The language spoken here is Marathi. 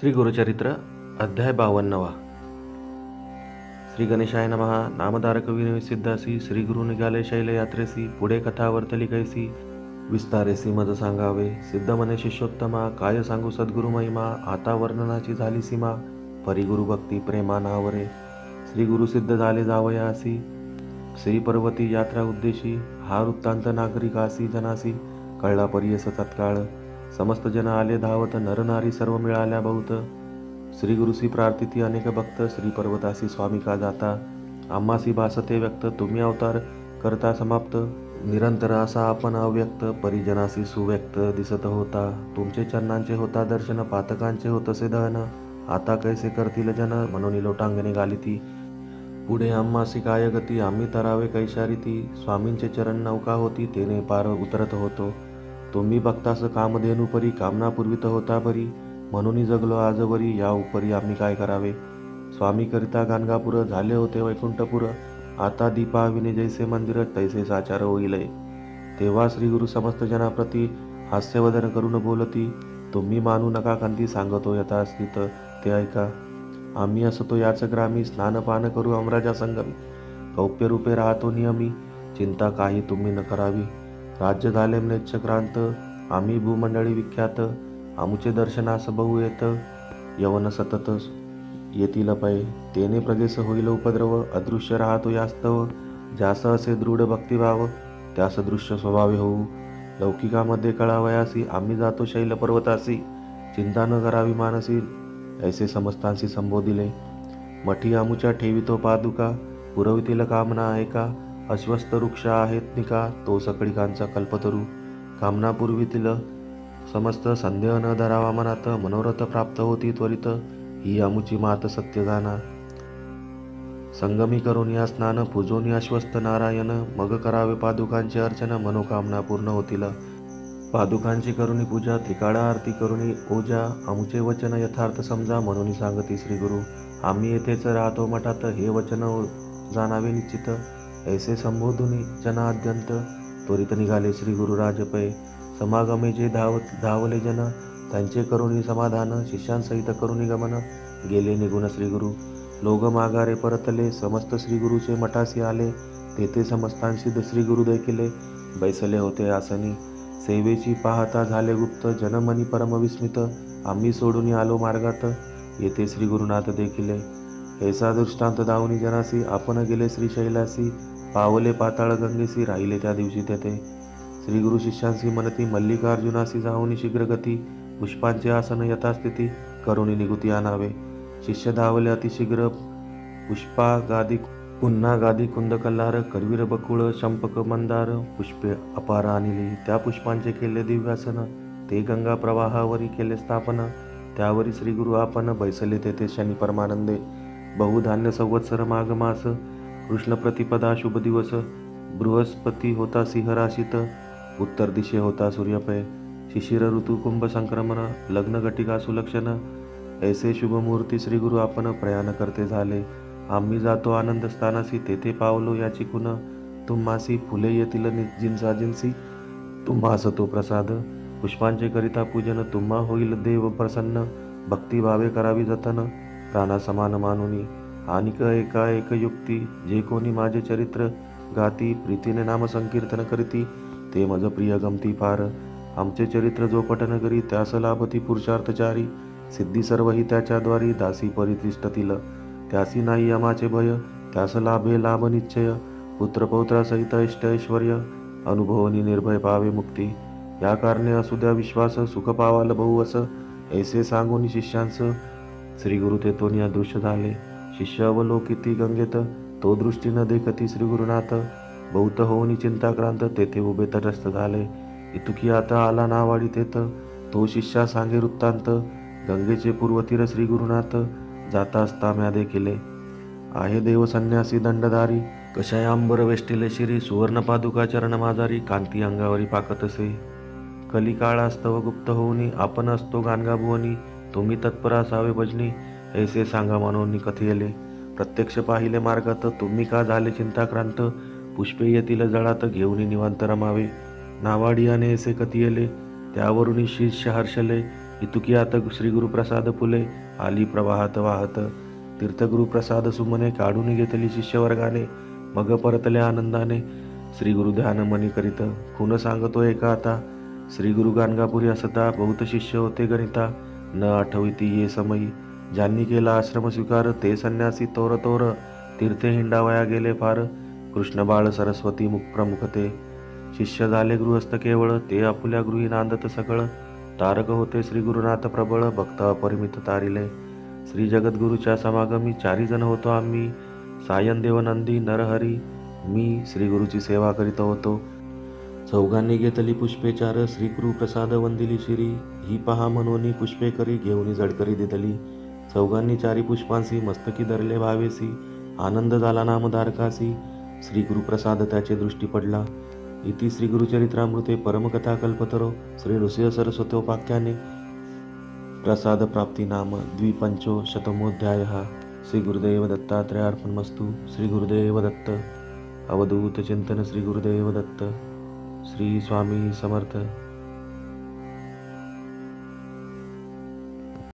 श्री गुरुचरित्र अध्याय बावन्नवा. श्री गणेशाय नमः. नामधारक विनिसिद्धासी श्री गुरु निघाले शैल यात्रेसी. पुढे कथा वर्तली कैसी विस्तारेसी मज सांगावे. सिद्ध मने शिष्योत्तमा. काय सांगू सद्गुरु महिमा. आता वर्णनाची झाली सीमा. परिगुरु भक्ती प्रेमा नावरे श्री गुरु सिद्ध झाले जावयासी. श्री पर्वती यात्रा उद्देशी. हा वृत्तांत नागरिकासी जनासी. कळला परियस तत्काळ. समस्त जन आले धावत नरनारी सर्व मिळाल्या बहुत. श्री गुरुसी प्रार्थिती अनेक भक्त श्री पर्वतासी स्वामी का जाता. आम्हासी भासते व्यक्त तुम्ही अवतार करता समाप्त. निरंतर असा आपण अव्यक्त परिजनासी सुव्यक्त दिसत होता. तुमचे चरणांचे होता दर्शन पातकांचे होतसे दहन. आता कैसे करतील जन? म्हणून लोटांगणे गालिती. पुढे आम्हासी काय गती आम्ही तरावे कैशारीती. स्वामींचे चरण नौका होती तेने पार उतरत होतो. तुम्ही बघतास कामधेनू परी कामना पुरवित होता परी म्हणून जगलो आजवरी या उपरी आम्ही काय करावे? स्वामीकरिता गाणगापूर झाले होते वैकुंठपुर. आता दीपाविने जैसे मंदिर तैसे साचार होईलय. तेव्हा श्री गुरु समस्त जनाप्रती हास्यवदन करून बोलती तुम्ही मानू नका कंती सांगतो यथास्थित ते ऐका. आम्ही असतो याच ग्रामी स्नानपान करू अमराजा संगमी. कौप्य रूपे राहतो नियमी चिंता काही तुम्ही न करावी. राज्य झाले म्लेच्छक्रांत आम्ही भूमंडळी विख्यात. आमुचे दर्शनास बहु येत. यवन सतत येतील पै तेने प्रदेश होईल उपद्रव. अदृश्य राहतो यास्तव ज्यास असे दृढ भक्तिभाव त्यास दृश्य स्वभावे होऊ. लौकिकामध्ये कळावयासी आम्ही जातो शैल पर्वतासी. चिंता न करावी मानसी ऐसे समस्तांशी संबोधिले. मठी आमुच्या ठेवितो पादुका. पुरवितील कामना ऐका. अश्वस्त वृक्ष आहेत निका तो सकळिकांचा कल्पतरू. कामनापूर्वी तिला समस्त संदेह न धरावा मनात मनोरथ प्राप्त होती त्वरित ही आमुची मात सत्य जाना संगमी करून या स्नान पूजोनी अश्वस्त नारायण मग करावे पादुकांची अर्चन मनोकामना पूर्ण होतील. पादुकांची करुणी पूजा त्रिकाळा आरती करुणी ओजा आमुचे वचन यथार्थ समजा म्हणून सांगती श्री गुरु आम्ही येथेच राहतो मठात हे वचन जाणावे निश्चित. ऐसे संबोधुनी जनाद्यंत त्वरित निघाले श्री गुरु राजपय समागमे जे धाव धावले जन त्यांचे करुणी समाधान शिष्यांसहित करुणी गमन. गेले निघून श्री गुरु. लोग माघारे परतले समस्त श्री गुरुचे मठासी आले. तेथे समस्तांशी श्री गुरु देखिले. बैसले होते आसनी. सेवेची पाहता झाले गुप्त जनमनी परमविस्मित आम्ही सोडून आलो मार्गात. येथे श्री गुरुनाथ देखिले. ऐसा दृष्टांत दावनी जनासी आपण गेले श्री शैलासी. पावले पाताळ गंगेसी राहिले त्या दिवशी तेथे श्री गुरु शिष्यांसी मनती मल्लिकार्जुनासी जाऊनी शीघ्रगती पुष्पांचे आसन यथास्थिती करुणी निगुती आणावे. शिष्य धावले अतिशीघ्र पुष्पा गादी पुन्हा गादी कुंद कल्लार करवीर बकुळ शंपक मंदार पुष्पे अपार आणली. त्या पुष्पांचे केले दिव्यासन ते गंगा प्रवाहावरी केले स्थापन त्यावरी श्री गुरु आपण बैसले तेथे शनी परमानंदे. बहुधान्य संवत्सर माघ मास कृष्ण प्रतिपदा शुभ दिवस। बृहस्पती होता सिंहराशीत उत्तर दिशे होता सूर्यपय शिशिर ऋतू कुंभ संक्रमण लग्न घटिका सुलक्षण। ऐसे शुभमूर्ती श्री गुरु आपण प्रयाण करते झाले। आम्ही जातो आनंद स्थानासी तेथे पावलो याची खुन तुम्हासी फुले येतील जिन्सा जिन्सी तुम्हास तो प्रसाद। पुष्पांचे करिता पूजन तुम्हा होईल देव प्रसन्न। भक्तिभावे करावी जतन। प्राणासमान मानुनी। आणिक एकाएक युक्ती. जे कोणी माझे चरित्र गाती प्रीतीने नामसंकीर्तन करीती ते मज प्रिय गमती फार. आमचे चरित्र जो पठन करी त्यास लाभती पुरुषार्थचारी. सिद्धी सर्व ही त्याच्याद्वारी दासी परितिष्ठतील त्यासी नाही यमाचे भय त्यास लाभे लाभ निश्चय. पुत्रपौत्रासहित इष्ट ऐश्वर्य अनुभवनी निर्भय पावे मुक्ती. या कारणे असू द्या विश्वास सुख पावाल बहुवस. ऐसे सांगून शिष्यांस श्री गुरु ते तोनी अदृश्य झाले. शिष्यावलोकिती गंगेत तो दृष्टी न देखती श्री गुरुनाथ बहुत होऊनी चिंताक्रांत तेथे उभे तटस्थ झाले. इतुकी आता आला नावाडी तेथ तो शिष्या सांगे वृत्तांत गंगेचे पूर्वतीर श्री गुरुनाथ जाता असता म्यादे केले आहे देव संन्यासी दंडधारी कशायांबर वेष्टिले शिरी सुवर्ण पादुका चरण माझारी कांती अंगावरी पाकतसे. कलिकाळास्तव गुप्त होऊनी आपण असतो गानगाभुवनी तुम्ही तत्पर असावे भजनी. ऐसे सांगा म्हणून कथेले प्रत्यक्ष पाहिले मार्गात तुम्ही का झाले चिंताक्रांत? पुष्पे येतील जळात घेऊन निवांत रमावे. नावाडियाने ऐसे कथियले त्यावरून शिष्य हर्षले. इतुकी आता श्री गुरुप्रसाद फुले. आली प्रवाहात वाहत. तीर्थगुरु प्रसाद सुमने काढून घेतली शिष्यवर्गाने. मग परतले आनंदाने. श्री गुरु ध्यान मनी करीत. खून सांगतो एका आता. श्री गुरु गाणगापुरी असता. बहुत शिष्य होते गणिता. न आठविती ये समयी. ज्यांनी केला आश्रम स्वीकार ते संन्यासी तोर तोर तीर्थे हिंडावया गेले फार. कृष्ण बाळ सरस्वती मुख प्रमुख ते शिष्य झाले गृहस्थ केवळ ते आपुल्या गृही नांदत सकळ. तारक होते श्री गुरुनाथ प्रबळ भक्त अपरिमित तारिले. श्री जगद्गुरूच्या समागमी चारी जण होतो आम्ही. सायन देवनंदी नरहरी मी श्री गुरुची सेवा करीत होतो. चौघांनी घेतली पुष्पेचार श्री गुरु प्रसाद वंदिली शिरी. ही पहा म्हणून पुष्पे करी घेऊन जडकरी दिदली चौघांनी चारी पुष्पांसी मस्तकी धरले भावेसी आनंद झाला नामधारकासी. श्री गुरुप्रसाद त्याचे दृष्टी पडला. इति श्री गुरुचरित्रामृते परमकथा कल्पतरो श्री नृसिंह सरस्वतोपाख्याने. प्रसाद प्राप्ती नाम द्विपंचो शतमोध्याय श्री गुरुदेव दत्तात्रयार्पणमस्तु श्री गुरुदेव दत्त. अवधूत चिंतन श्री गुरुदेव दत्त. श्री स्वामी समर्थ.